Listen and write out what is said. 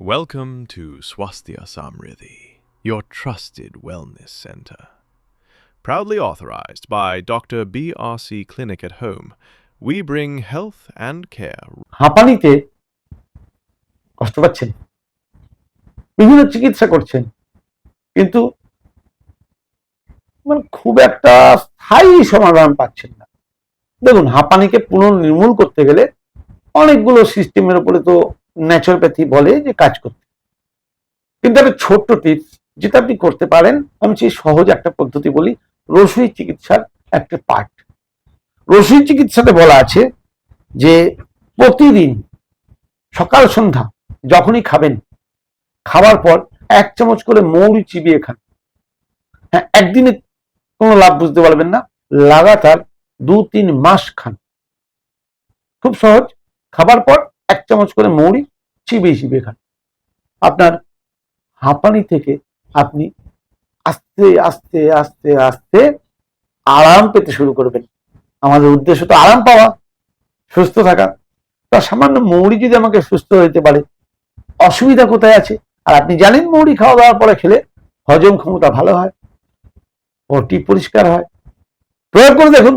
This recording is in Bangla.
Welcome to Swasthya Samriddhi, your trusted wellness center. Proudly authorized by Dr. BRC Clinic at Home, we bring health and care হাঁপানিতে কষ্ট পাচ্ছেন বিভিন্ন চিকিৎসা করছেন কিন্তু মানে খুব একটা স্থায়ী সমাধান পাচ্ছেন না দেখুন হাঁপানিকে পুনর্নির্মূল করতে গেলে অনেকগুলো সিস্টেমের উপরে তো ন্যাচুরোপ্যাথি বলে যে কাজ করতে। কিন্তু একটা ছোট্ট টিপস যেটা আপনি করতে পারেন, আমি সেই সহজ একটা পদ্ধতি বলি, রসুই চিকিৎসার একটা পার্ট রসুই চিকিৎসাতে বলা আছে যে প্রতিদিন সকাল, সন্ধ্যা যখনই খাবেন, খাওয়ার পর এক চামচ করে মৌরি চিবিয়ে খান। হ্যাঁ একদিনে কোনো লাভ বুঝতে পারবেন না, লাগাতার দু তিন মাস খান। খুব সহজ। খাবার পর চামচ করে মৌরি চিবিয়ে চিবিয়ে খান। আপনার হাঁপানি থেকে আপনি আস্তে আস্তে আস্তে আস্তে আরাম পেতে শুরু করবেন। আমাদের উদ্দেশ্য তো আরাম পাওয়া, সুস্থ থাকা। তা সামান্য মৌরি যদি আমাকে সুস্থ হইতে পারে, অসুবিধা কোথায় আছে? আর আপনি জানেন মৌরি খাওয়া দাওয়ার পরে খেলে হজম ক্ষমতা ভালো হয় ওটি পরিষ্কার হয়। প্রয়োগ করে দেখুন